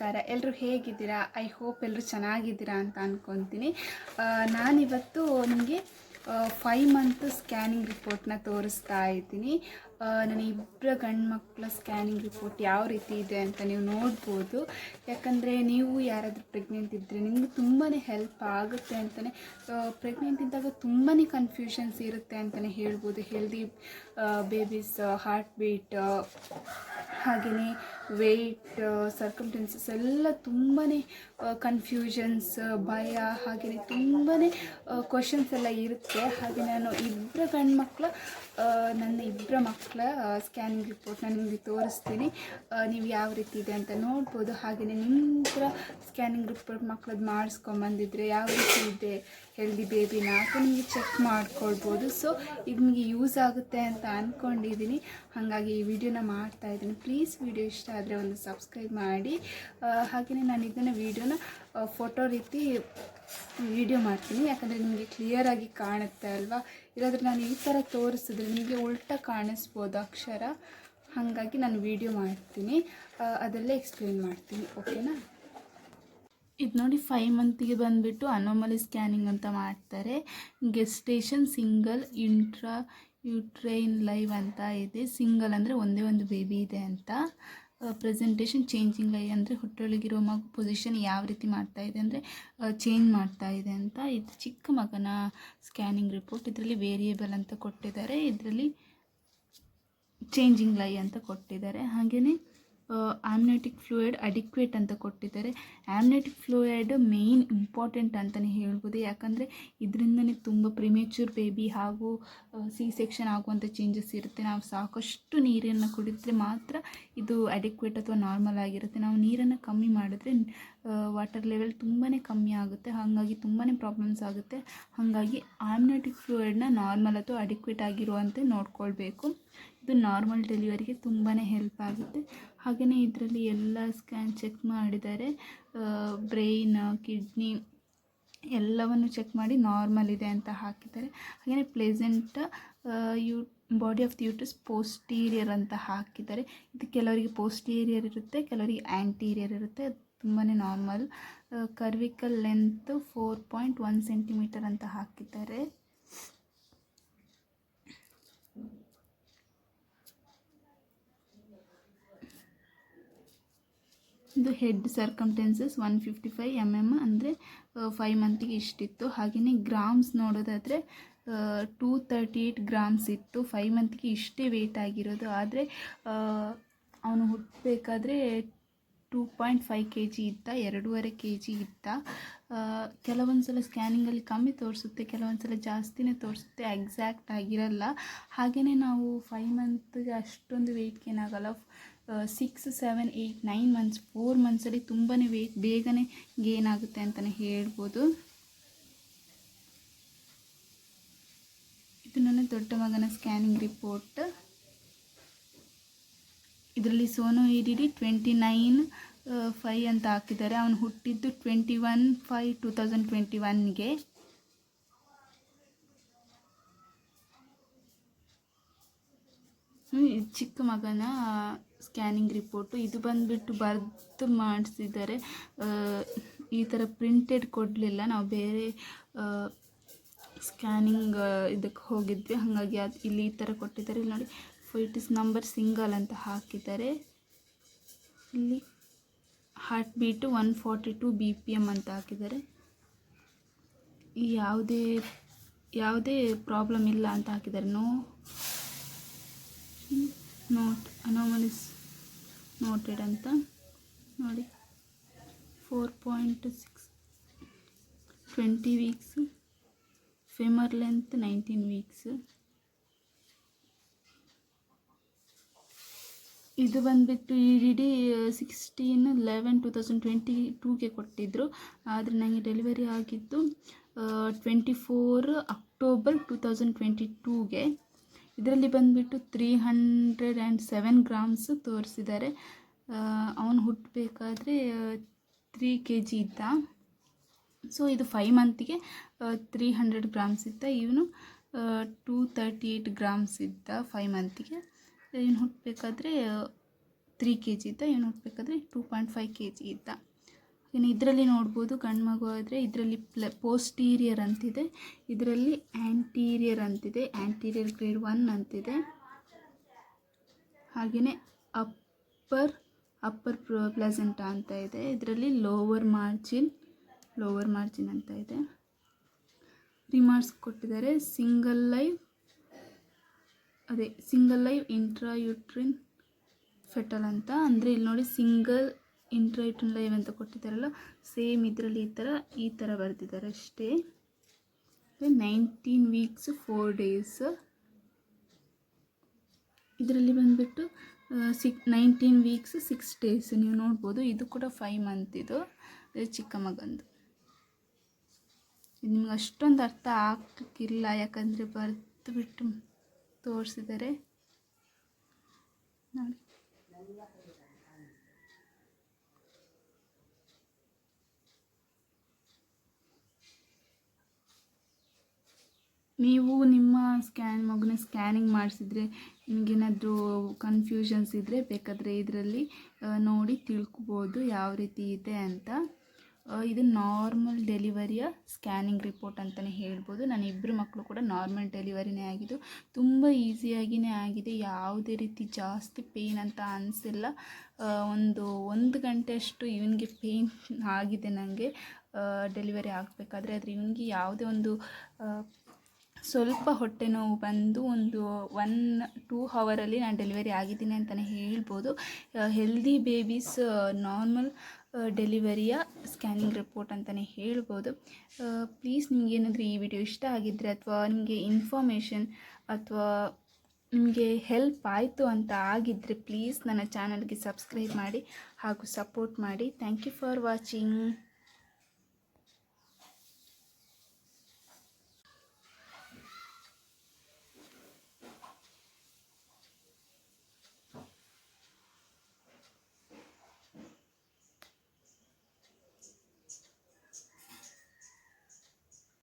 ನಮಸ್ಕಾರ. ಎಲ್ಲರೂ ಹೇಗಿದ್ದೀರಾ? ಐ ಹೋಪ್ ಎಲ್ಲರೂ ಚೆನ್ನಾಗಿದ್ದೀರಾ ಅಂತ ಅಂದ್ಕೊತೀನಿ ನಾನಿವತ್ತು ನಿಮಗೆ ಫೈವ್ ಮಂತ್ ಸ್ಕ್ಯಾನಿಂಗ್ ರಿಪೋರ್ಟ್ನ ತೋರಿಸ್ತಾ ಇದ್ದೀನಿ. ನನ್ನ ಇಬ್ಬರ ಗಂಡು ಮಕ್ಕಳ ಸ್ಕ್ಯಾನಿಂಗ್ ರಿಪೋರ್ಟ್ ಯಾವ ರೀತಿ ಇದೆ ಅಂತ ನೀವು ನೋಡ್ಬೋದು. ಯಾಕಂದರೆ ನೀವು ಯಾರಾದರೂ ಪ್ರೆಗ್ನೆಂಟ್ ಇದ್ದರೆ ನಿಮಗೆ ತುಂಬಾ ಹೆಲ್ಪ್ ಆಗುತ್ತೆ ಅಂತಲೇ ಪ್ರೆಗ್ನೆಂಟ್ ಇದ್ದಾಗ ತುಂಬಾ ಕನ್ಫ್ಯೂಷನ್ಸ್ ಇರುತ್ತೆ ಅಂತಲೇ ಹೇಳ್ಬೋದು. ಹೆಲ್ದಿ ಬೇಬೀಸ್ ಹಾರ್ಟ್ ಬೀಟ್ ಹಾಗೆಯೇ ವೆಯ್ಟ್ ಸರ್ಕಮ್ಟೆನ್ಸಸ್ ಎಲ್ಲ ತುಂಬಾ ಕನ್ಫ್ಯೂಷನ್ಸ್ ಭಯ ಹಾಗೆಯೇ ತುಂಬಾ ಕ್ವಶನ್ಸ್ ಎಲ್ಲ ಇರುತ್ತೆ. ಹಾಗೆ ನಾನು ಇಬ್ಬರ ಮಕ್ಕಳ ನನ್ನ ಇಬ್ಬರ ಮಕ್ಕಳ ಸ್ಕ್ಯಾನಿಂಗ್ ರಿಪೋರ್ಟ್ನ ನಿಮಗೆ ತೋರಿಸ್ತೀನಿ. ನೀವು ಯಾವ ರೀತಿ ಇದೆ ಅಂತ ನೋಡ್ಬೋದು. ಹಾಗೆಯೇ ನಿಮ್ಮ ಸ್ಕ್ಯಾನಿಂಗ್ ರಿಪೋರ್ಟ್ ಮಕ್ಕಳದ್ದು ಮಾಡಿಸ್ಕೊಂಬಂದಿದ್ರೆ ಯಾವ ರೀತಿ ಇದೆ? ಹೆಲ್ದಿ ಬೇಬಿನ ಅಂತ ನಿಮಗೆ ಚೆಕ್ ಮಾಡ್ಕೊಳ್ಬೋದು. ಸೊ ಇದು ನಿಮಗೆ ಯೂಸ್ ಆಗುತ್ತೆ ಅಂತ ಅಂದ್ಕೊಂಡಿದ್ದೀನಿ ಹಾಗಾಗಿ ಈ ವಿಡಿಯೋನ ಮಾಡ್ತಾ ಇದ್ದೀನಿ. ಪ್ಲೀಸ್ ವಿಡಿಯೋ ಇಷ್ಟ ಆದರೆ ಒಂದು ಸಬ್ಸ್ಕ್ರೈಬ್ ಮಾಡಿ. ಹಾಗೆಯೇ ನಾನು ಇದನ್ನು ವೀಡಿಯೋನ ಫೋಟೋ ರೀತಿ ವಿಡಿಯೋ ಮಾಡ್ತೀನಿ. ಯಾಕಂದರೆ ನಿಮಗೆ ಕ್ಲಿಯರಾಗಿ ಕಾಣುತ್ತೆ ಅಲ್ವಾ? ಇಲ್ಲಾಂದರೆ ನಾನು ಈ ಥರ ತೋರಿಸಿದ್ರೆ ನಿಮಗೆ ಉಲ್ಟ ಕಾಣಿಸ್ಬೋದು ಅಕ್ಷರ. ಹಾಗಾಗಿ ನಾನು ವಿಡಿಯೋ ಮಾಡ್ತೀನಿ. ಅದರಲ್ಲೇ ಎಕ್ಸ್ಪ್ಲೇನ್ ಮಾಡ್ತೀನಿ. ಓಕೆನಾ ಇದು ನೋಡಿ ಫೈವ್ ಮಂತಿಗೆ ಬಂದುಬಿಟ್ಟು ಅನೋಮಲಿ ಸ್ಕ್ಯಾನಿಂಗ್ ಅಂತ ಮಾಡ್ತಾರೆ. Gestation single intra uterine live ಅಂತ ಇದೆ. ಸಿಂಗಲ್ ಅಂದರೆ ಒಂದೇ ಒಂದು ಬೇಬಿ ಇದೆ ಅಂತ. ಪ್ರೆಸೆಂಟೇಷನ್ ಚೇಂಜಿಂಗ್ ಲೈ ಅಂದರೆ ಹೊಟ್ಟೆಯೊಳಗಿರೋ ಮಗು ಪೊಸಿಷನ್ ಯಾವ ರೀತಿ ಮಾಡ್ತಾ ಇದೆ ಅಂದರೆ ಚೇಂಜ್ ಮಾಡ್ತಾ ಇದೆ ಅಂತ. ಇದು ಚಿಕ್ಕ ಮಗನ ಸ್ಕ್ಯಾನಿಂಗ್ ರಿಪೋರ್ಟ್ ಇದರಲ್ಲಿ ವೇರಿಯೇಬಲ್ ಅಂತ ಕೊಟ್ಟಿದ್ದಾರೆ. ಇದರಲ್ಲಿ ಚೇಂಜಿಂಗ್ ಲೈ ಅಂತ ಕೊಟ್ಟಿದ್ದಾರೆ. ಹಾಗೆಯೇ ಆಮ್ನೆಟಿಕ್ ಫ್ಲೂಯಿಡ್ ಅಡಿಕ್ವೇಟ್ ಅಂತ ಕೊಟ್ಟಿದ್ದಾರೆ. ಆಮ್ನೆಟಿಕ್ ಫ್ಲೂಯಿಡ್ ಮೇಯ್ನ್ ಇಂಪಾರ್ಟೆಂಟ್ ಅಂತಲೇ ಹೇಳ್ಬೋದು. ಯಾಕಂದರೆ ಇದರಿಂದನೇ ತುಂಬ ಪ್ರಿಮೇಚೂರ್ ಬೇಬಿ ಹಾಗೂ ಸಿ ಸೆಕ್ಷನ್ ಆಗುವಂಥ ಚೇಂಜಸ್ ಇರುತ್ತೆ. ನಾವು ಸಾಕಷ್ಟು ನೀರನ್ನು ಕುಡಿದ್ರೆ ಮಾತ್ರ ಇದು ಅಡಿಕ್ವೇಟ್ ಅಥವಾ ನಾರ್ಮಲ್ ಆಗಿರುತ್ತೆ. ನಾವು ನೀರನ್ನು ಕಮ್ಮಿ ಮಾಡಿದ್ರೆ ವಾಟರ್ ಲೆವೆಲ್ ತುಂಬಾ ಕಮ್ಮಿ ಆಗುತ್ತೆ. ಹಾಗಾಗಿ ತುಂಬಾ ಪ್ರಾಬ್ಲಮ್ಸ್ ಆಗುತ್ತೆ. ಹಾಗಾಗಿ ಆಮ್ನೆಟಿಕ್ ಫ್ಲೂಯಿಡ್ನ ನಾರ್ಮಲ್ ಅಥವಾ ಅಡಿಕ್ವೇಟ್ ಆಗಿರುವಂತೆ ನೋಡ್ಕೊಳ್ಬೇಕು. ಇದು ನಾರ್ಮಲ್ ಡೆಲಿವರಿಗೆ ತುಂಬಾ ಹೆಲ್ಪ್ ಆಗುತ್ತೆ. ಹಾಗೆಯೇ ಇದರಲ್ಲಿ ಎಲ್ಲ ಸ್ಕ್ಯಾನ್ ಚೆಕ್ ಮಾಡಿದ್ದಾರೆ. ಬ್ರೈನ್ ಕಿಡ್ನಿ ಎಲ್ಲವನ್ನು ಚೆಕ್ ಮಾಡಿ ನಾರ್ಮಲ್ ಇದೆ ಅಂತ ಹಾಕಿದ್ದಾರೆ. ಹಾಗೆಯೇ pleasant you body of uterus posterior ಅಂತ ಹಾಕಿದ್ದಾರೆ. ಇದು ಕೆಲವರಿಗೆ ಪೋಸ್ಟೀರಿಯರ್ ಇರುತ್ತೆ, ಕೆಲವರಿಗೆ ಆ್ಯಂಟೀರಿಯರ್ ಇರುತ್ತೆ. ತುಂಬಾ normal cervical length four point one centimeter ಅಂತ ಹಾಕಿದ್ದಾರೆ. ಇದು head circumferences one fifty five M M ಅಂದರೆ ಫೈವ್ ಮಂತಿಗೆ ಇಷ್ಟಿತ್ತು. ಹಾಗೆಯೇ ಗ್ರಾಮ್ಸ್ ನೋಡೋದಾದರೆ ಟೂ ತರ್ಟಿ ಏಯ್ಟ್ ಗ್ರಾಮ್ಸ್ ಇತ್ತು. ಫೈವ್ ಮಂತ್ಗೆ ಇಷ್ಟೇ ವೆಯ್ಟ್ ಆಗಿರೋದು. ಆದರೆ ಅವನು ಹುಟ್ಟಬೇಕಾದ್ರೆ two point five K G ಇದ್ದ, ಎರಡೂವರೆ ಕೆ ಜಿ ಇತ್ತ ಕೆಲವೊಂದು ಸಲ ಸ್ಕ್ಯಾನಿಂಗಲ್ಲಿ ಕಮ್ಮಿ ತೋರಿಸುತ್ತೆ ಕೆಲವೊಂದು ಸಲ ಜಾಸ್ತಿನೇ ತೋರಿಸುತ್ತೆ ಎಕ್ಸಾಕ್ಟ್ ಆಗಿರಲ್ಲ. ಹಾಗೆಯೇ ನಾವು ಫೈವ್ ಮಂತ್ಗೆ ಅಷ್ಟೊಂದು ವೆಯ್ಟ್ ಏನಾಗಲ್ಲ. Six seven eight nine months four ಮಂತ್ಸಲ್ಲಿ ತುಂಬಾ ವೆಯ್ಟ್ ಬೇಗನೆ ಗೇನ್ ಆಗುತ್ತೆ ಅಂತಲೇ ಹೇಳ್ಬೋದು. ಇದು ನನ್ನ ದೊಡ್ಡ ಮಗನ ಸ್ಕ್ಯಾನಿಂಗ್ ರಿಪೋರ್ಟ್ ಇದರಲ್ಲಿ sono E D D twenty nine five ಅಂತ ಹಾಕಿದ್ದಾರೆ. ಅವನು ಹುಟ್ಟಿದ್ದು twenty one five two thousand twenty ಒನ್ಗೆ ಚಿಕ್ಕ ಮಗನ ಸ್ಕ್ಯಾನಿಂಗ್ ರಿಪೋರ್ಟು ಇದು ಬಂದುಬಿಟ್ಟು ಬರೆದು ಮಾಡಿಸಿದ್ದಾರೆ. ಈ ಥರ ಪ್ರಿಂಟೆಡ್ ಕೊಡಲಿಲ್ಲ. ನಾವು ಬೇರೆ ಸ್ಕ್ಯಾನಿಂಗ್ ಇದಕ್ಕೆ ಹೋಗಿದ್ವಿ. ಹಾಗಾಗಿ ಅದು ಇಲ್ಲಿ ಈ ಥರ ಕೊಟ್ಟಿದ್ದಾರೆ. ಇಲ್ಲಿ ನೋಡಿ, ಫೈಟಿಸ್ ನಂಬರ್ ಸಿಂಗಲ್ ಅಂತ ಹಾಕಿದ್ದಾರೆ. ಇಲ್ಲಿ heart beat one forty two B P M ಅಂತ ಹಾಕಿದ್ದಾರೆ. ಯಾವುದೇ ಯಾವುದೇ ಪ್ರಾಬ್ಲಮ್ ಇಲ್ಲ ಅಂತ ಹಾಕಿದ್ದಾರೆ. ನೋ ನೋಟ್ ಅನೋಮಲಿಸ್ ನೋಟೆಡ್ ಅಂತ. ನೋಡಿ. Four point six twenty weeks femur length nineteen weeks ಇದು ಬಂದುಬಿಟ್ಟು E D D sixteen eleven two thousand twenty ಟೂಗೆ ಕೊಟ್ಟಿದ್ದರು ಆದರೆ ನನಗೆ ಡೆಲಿವರಿ ಆಗಿದ್ದು twenty four October two thousand twenty ಟೂಗೆ ಇದರಲ್ಲಿ ಬಂದುಬಿಟ್ಟು three hundred and seven grams ತೋರಿಸಿದ್ದಾರೆ. ಅವನು ಹುಟ್ಟಬೇಕಾದ್ರೆ ತ್ರೀ ಕೆ ಜಿ ಇದ್ದ. ಸೊ ಇದು ಫೈವ್ ಮಂತಿಗೆ ತ್ರೀ ಹಂಡ್ರೆಡ್ ಗ್ರಾಮ್ಸ್ ಇದ್ದ. ಇವನು ಟೂ ತರ್ಟಿ ಏಯ್ಟ್ ಗ್ರಾಮ್ಸ್ ಇದ್ದ ಫೈವ್ ಮಂತಿಗೆ ಇವನು ಹುಟ್ಟಬೇಕಾದ್ರೆ ತ್ರೀ ಕೆ ಜಿ ಇದ್ದ. ಇವನು ಹುಟ್ಟಬೇಕಾದ್ರೆ two point five K G ಇದ್ದ. ಇನ್ನು ಇದರಲ್ಲಿ ನೋಡ್ಬೋದು ಗಂಡು ಮಗು ಆದರೆ ಇದರಲ್ಲಿ ಪ್ಲ ಪೋಸ್ಟೀರಿಯರ್ ಅಂತಿದೆ. ಇದರಲ್ಲಿ ಆ್ಯಂಟೀರಿಯರ್ ಅಂತಿದೆ. ಆ್ಯಂಟೀರಿಯರ್ ಗ್ರೇಡ್ ಒನ್ ಅಂತಿದೆ. ಹಾಗೆಯೇ ಅಪ್ಪರ್ ಅಪ್ಪರ್ ಪ್ಲಸೆಂಟ ಅಂತ ಇದೆ. ಇದರಲ್ಲಿ ಲೋವರ್ ಮಾರ್ಜಿನ್ ಲೋವರ್ ಮಾರ್ಜಿನ್ ಅಂತ ಇದೆ. ರಿಮಾರ್ಕ್ಸ್ ಕೊಟ್ಟಿದ್ದಾರೆ. ಸಿಂಗಲ್ ಲೈವ್ ಅದೇ ಸಿಂಗಲ್ ಲೈವ್ ಇಂಟ್ರಾಯುಟ್ರಿನ್ ಫೆಟಲ್ ಅಂತ. ಅಂದರೆ ಇಲ್ಲಿ ನೋಡಿ ಸಿಂಗಲ್ ಇಂಟ್ರಾಯುಟ್ರಿನ್ ಲೈವ್ ಅಂತ ಕೊಟ್ಟಿದ್ದಾರಲ್ಲ ಸೇಮ್ ಇದರಲ್ಲಿ ಈ ಥರ ಈ ಥರ ಬರೆದಿದ್ದಾರೆ ಅಷ್ಟೇ. ನೈನ್ಟೀನ್ ವೀಕ್ಸ್ ಫೋರ್ ಡೇಸ್ ಇದರಲ್ಲಿ ಬಂದುಬಿಟ್ಟು six nineteen weeks six days ನೀವು ನೋಡ್ಬೋದು, ಇದು ಕೂಡ ಫೈವ್ ಮಂತ್ ಇದು ಚಿಕ್ಕ ಮಗಂದು. ಇದು ನಿಮ್ಗೆ ಅಷ್ಟೊಂದು ಅರ್ಥ ಆಗ್ಲಿಕ್ಕಿಲ್ಲ ಯಾಕಂದರೆ ಬರೆದು ಬಿಟ್ಟು ತೋರಿಸಿದ್ದಾರೆ. ನೋಡಿ. ನೀವು ನಿಮ್ಮ ಸ್ಕ್ಯಾನ್ ಮಗುನ ಸ್ಕ್ಯಾನಿಂಗ್ ಮಾಡಿಸಿದ್ರೆ ನಿಮಗೇನಾದರೂ ಕನ್ಫ್ಯೂಷನ್ಸ್ ಇದ್ದರೆ ಬೇಕಾದರೆ ಇದರಲ್ಲಿ ನೋಡಿ ತಿಳ್ಕೊಬೋದು ಯಾವ ರೀತಿ ಇದೆ ಅಂತ. ಇದು ನಾರ್ಮಲ್ ಡೆಲಿವರಿಯ ಸ್ಕ್ಯಾನಿಂಗ್ ರಿಪೋರ್ಟ್ ಅಂತಲೇ ಹೇಳ್ಬೋದು. ನಾನು ಇಬ್ಬರು ಮಕ್ಕಳು ಕೂಡ ನಾರ್ಮಲ್ ಡೆಲಿವರಿನೇ ಆಗಿದ್ದು, ತುಂಬ ಈಸಿಯಾಗಿಯೇ ಆಗಿದೆ. ಯಾವುದೇ ರೀತಿ ಜಾಸ್ತಿ ಪೇಯ್ನ್ ಅಂತ ಅನಿಸಿಲ್ಲ. ಒಂದು ಒಂದು ಗಂಟೆಯಷ್ಟು ಇವನಿಗೆ ಪೇಯ್ನ್ ಆಗಿದೆ ನನಗೆ ಡೆಲಿವರಿ ಆಗಬೇಕಾದ್ರೆ, ಆದರೆ ಇವನಿಗೆ ಯಾವುದೇ ಒಂದು ಸ್ವಲ್ಪ ಹೊಟ್ಟೆ ನೋವು ಬಂದು ಒಂದು ಒನ್ ಟೂ ಹವರಲ್ಲಿ ನಾನು ಡೆಲಿವರಿ ಆಗಿದ್ದೀನಿ ಅಂತಲೇ ಹೇಳ್ಬೋದು. ಹೆಲ್ದಿ ಬೇಬೀಸ್ ನಾರ್ಮಲ್ ಡೆಲಿವರಿಯ ಸ್ಕ್ಯಾನಿಂಗ್ ರಿಪೋರ್ಟ್ ಅಂತಲೇ ಹೇಳ್ಬೋದು. ಪ್ಲೀಸ್ ನಿಮಗೇನಾದರೂ ಈ ವಿಡಿಯೋ ಇಷ್ಟ ಆಗಿದ್ದರೆ ಅಥವಾ ನಿಮಗೆ ಇನ್ಫಾರ್ಮೇಷನ್ ಅಥವಾ ನಿಮಗೆ ಹೆಲ್ಪ್ ಆಯಿತು ಅಂತ ಆಗಿದ್ದರೆ ಪ್ಲೀಸ್ ನನ್ನ ಚಾನಲ್ಗೆ ಸಬ್ಸ್ಕ್ರೈಬ್ ಮಾಡಿ ಹಾಗೂ ಸಪೋರ್ಟ್ ಮಾಡಿ. Thank you for watching